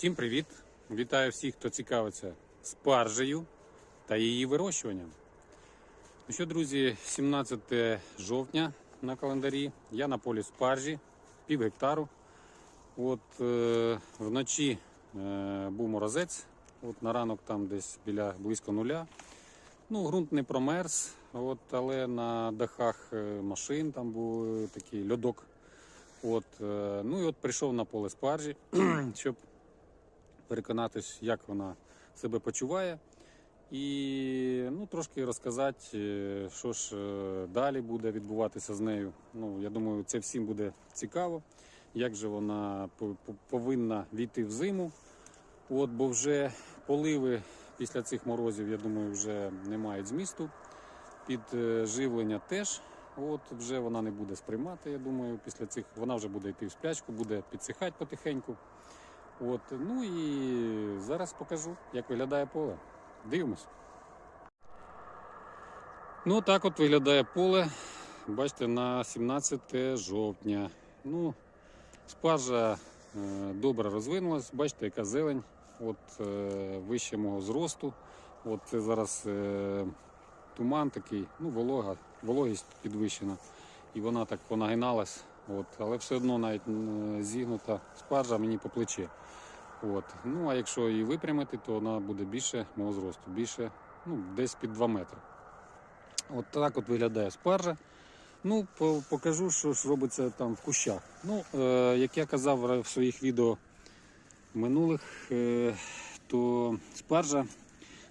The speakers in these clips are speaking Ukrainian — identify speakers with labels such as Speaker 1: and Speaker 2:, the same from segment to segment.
Speaker 1: Всім привіт! Вітаю всіх, хто цікавиться спаржею та її вирощуванням. Ну що, друзі, 17 жовтня на календарі. Я на полі спаржі, пів гектару. От е, вночі е, був морозець, от на ранок там десь біля близько нуля. Ну, ґрунт не промерз, от, але на дахах е, машин там був е, такий льодок. От, е, ну і от прийшов на поле спаржі, щоб переконатись, як вона себе почуває. І ну, трошки розказати, е, що ж е, далі буде відбуватися з нею. Ну, я думаю, це всім буде цікаво, як же вона по- по- повинна війти в зиму. От, бо вже поливи після цих морозів, я думаю, вже не мають змісту. Підживлення теж. От вже вона не буде сприймати, я думаю, після цих вона вже буде йти в сплячку, буде підсихати потихеньку. От, ну і зараз покажу, як виглядає поле. Дивимось. Ну, так от виглядає поле. Бачите, на 17 жовтня. Ну, спаржа е, добре розвинулась. Бачите, яка зелень. От е, вище мого зросту. От це зараз е, туман такий, ну, волога, вологість підвищена. І вона так понагиналась. От, але все одно навіть зігнута спаржа мені по плече. От. Ну, а якщо її випрямити, то вона буде більше мого зросту, більше, ну, десь під 2 метри. От так от виглядає спаржа. Ну, покажу, що ж робиться там в кущах. Ну, е, як я казав в своїх відео минулих, е, то спаржа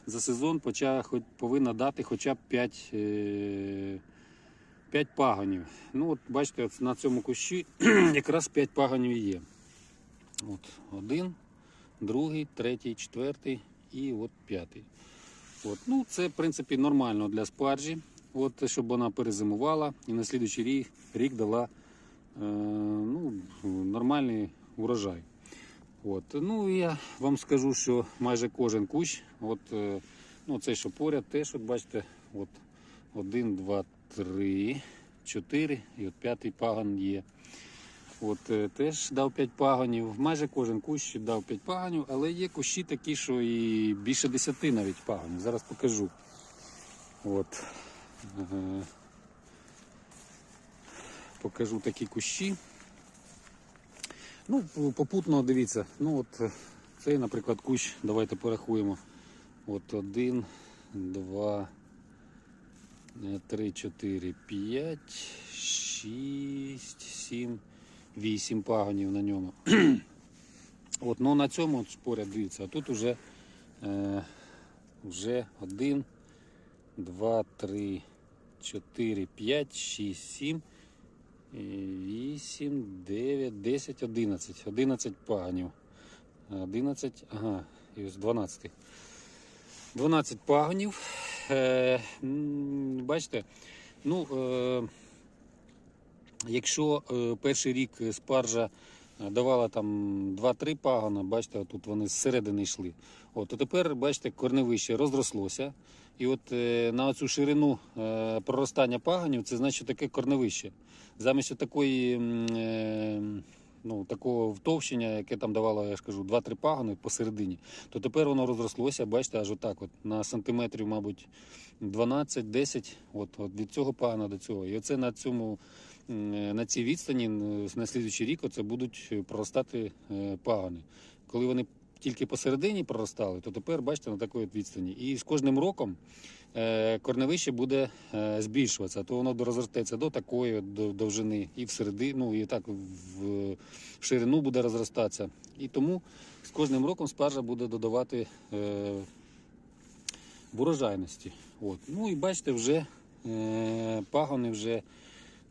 Speaker 1: за сезон поча, хоч, повинна дати хоча б 5, е, 5 пагонів. Ну, от бачите, от на цьому кущі якраз 5 пагонів є. От один, другий, третій, четвертий і от п'ятий. От. Ну, це, в принципі, нормально для спаржі, от, щоб вона перезимувала і на слідуючий рік, рік дала е, ну, нормальний урожай. От. Ну, я вам скажу, що майже кожен кущ, от, е, ну, цей, що поряд, теж, от бачите, от, один, два, три, чотири, і от п'ятий пагон є. От е, теж дав 5 пагонів. Майже кожен кущ дав 5 пагонів, але є кущі такі, що і більше 10 навіть пагонів. Зараз покажу. От. Покажу такі кущі. Ну, попутно дивіться. Ну от е, цей, наприклад, кущ, давайте порахуємо. От один, два, е, три, чотири, п'ять, шість, сім. 8 пагонів на ньому. От, ну на цьому от поряд дивіться, а тут уже, е, вже 1, 2, 3, 4, 5, 6, 7, 8, 9, 10, 11. 11 пагонів. 11, ага, і ось 12. 12 пагонів. Е, бачите, ну, е, Якщо е, перший рік спаржа е, давала там 2-3 пагона, бачите, тут вони зсередини йшли. От, то тепер, бачите, корневище розрослося. І от е, на цю ширину е, проростання пагонів це значить таке корневище. Замість такої, е, ну, такого втовщення, яке там давало, я ж кажу, 2-3 пагони посередині, то тепер воно розрослося, бачите, аж отак, от, на сантиметрів, мабуть, 12-10 от, от від цього пагона до цього. І оце на цьому на цій відстані на слідуючий рік оце будуть проростати е, пагони. Коли вони тільки посередині проростали, то тепер бачите на такій відстані. І з кожним роком е, корневище буде е, збільшуватися, то воно розростеться до такої до- довжини і всередину, і так в, ширину буде розростатися. І тому з кожним роком спаржа буде додавати е, в урожайності. От. Ну і бачите, вже е, пагони вже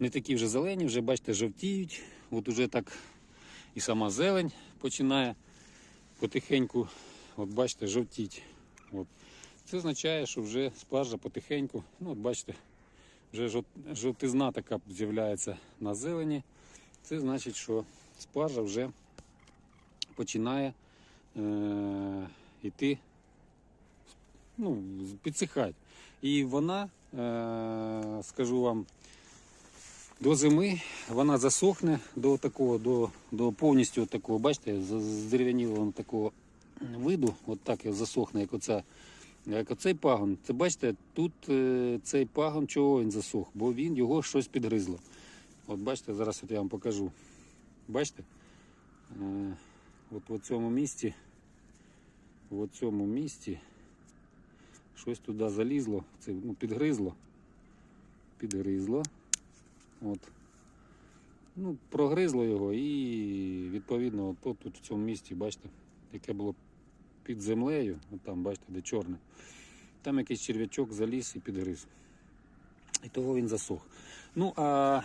Speaker 1: не такі вже зелені, вже бачите, жовтіють. От уже так і сама зелень починає потихеньку, от бачите, жовтіть. От. Це означає, що вже спаржа потихеньку, ну от бачите, вже жовтизна така з'являється на зелені. Це значить, що спаржа вже починає е- йти, ну, підсихати. І вона, е- скажу вам, До зими вона засохне до такого, до, до повністю такого, бачите, з- здерев'янілого такого виду, от так засохне, як оця. Як оцей пагон, це бачите, тут е, цей пагон, чого він засох, бо він його щось підгризло. От бачите, зараз от я вам покажу. Бачите? Е, от в цьому місці, в цьому місці щось туди залізло, це ну, підгризло. Підгризло. От. Ну, прогризло його і відповідно от тут в цьому місці, бачите, яке було під землею, там, бачите, де чорне. Там якийсь черв'ячок заліз і підгриз. І того він засох. Ну, а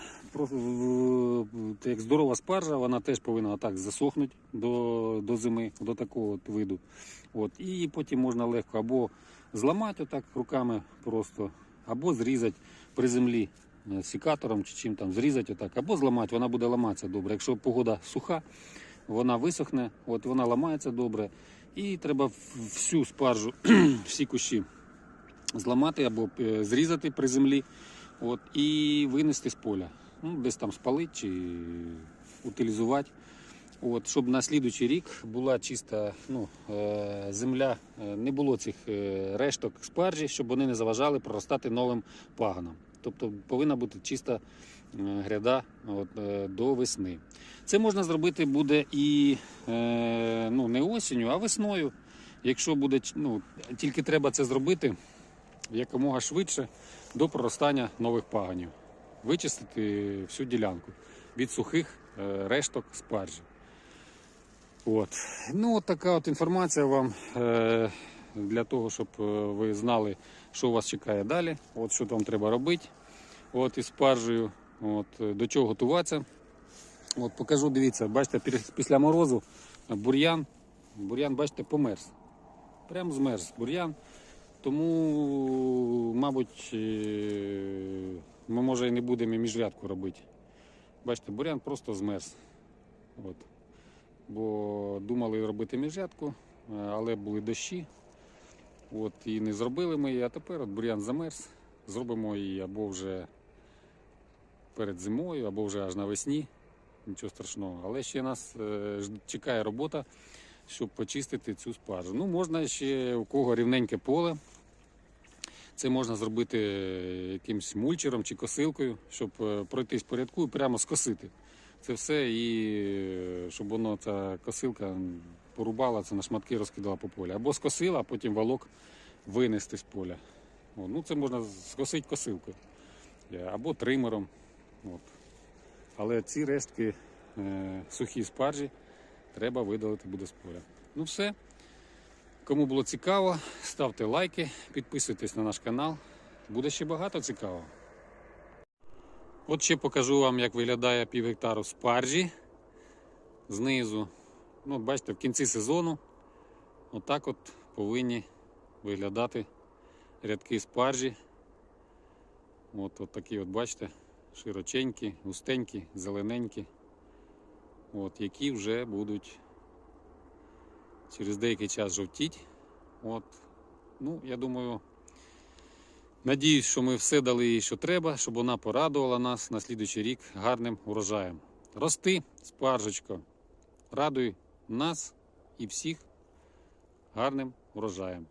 Speaker 1: як здорова спаржа, вона теж повинна так засохнути до, до зими, до такого от виду. От. І потім можна легко або зламати отак руками просто, або зрізати при землі е, сікатором чи чим там зрізати отак, або зламати, вона буде ламатися добре. Якщо погода суха, вона висохне, от вона ламається добре. І треба всю спаржу, всі кущі зламати або е, зрізати при землі от, і винести з поля. Ну, десь там спалити чи утилізувати. От, щоб на слідуючий рік була чиста ну, е, земля, е, не було цих решток спаржі, щоб вони не заважали проростати новим пагонам. Тобто повинна бути чиста е, гряда от, е, до весни. Це можна зробити буде і е, ну, не осінню, а весною. Якщо буде, ну, тільки треба це зробити якомога швидше до проростання нових пагонів. Вичистити всю ділянку від сухих решток спаржі. От. Ну, от така от інформація вам для того, щоб е, ви знали, що вас чекає далі, от що там треба робити от, із спаржею, от, е, до чого готуватися. От, покажу, дивіться, бачите, після морозу бур'ян, бур'ян, бачите, померз. Прям змерз бур'ян. Тому, мабуть, е, ми може і не будемо міжрядку робити. Бачите, бур'ян просто змерз. От. Бо думали робити міжрядку, але були дощі. От, і не зробили ми її, а тепер от бур'ян замерз. Зробимо її або вже перед зимою, або вже аж навесні. Нічого страшного. Але ще нас е, чекає робота, щоб почистити цю спаржу. Ну, можна ще у кого рівненьке поле. Це можна зробити е, якимсь мульчером чи косилкою, щоб е, пройтись по рядку і прямо скосити. Це все, і е, щоб воно ця косилка порубала це на шматки, розкидала по полі. Або скосила, а потім волок винести з поля. О, ну, це можна скосити косилкою. Е, Або тримером. От. Але ці рештки е, сухі спаржі треба видалити буде з поля. Ну все. Кому було цікаво, ставте лайки, підписуйтесь на наш канал. Буде ще багато цікавого. От ще покажу вам, як виглядає пів гектару спаржі знизу. Ну, бачите, в кінці сезону отак от повинні виглядати рядки спаржі. От, от такі, от бачите, широченькі, густенькі, зелененькі, от, які вже будуть через деякий час жовтіть. От. Ну, я думаю, надіюсь, що ми все дали їй, що треба, щоб вона порадувала нас на слідуючий рік гарним урожаєм. Рости, спаржечко, радуй нас і всіх гарним урожаєм.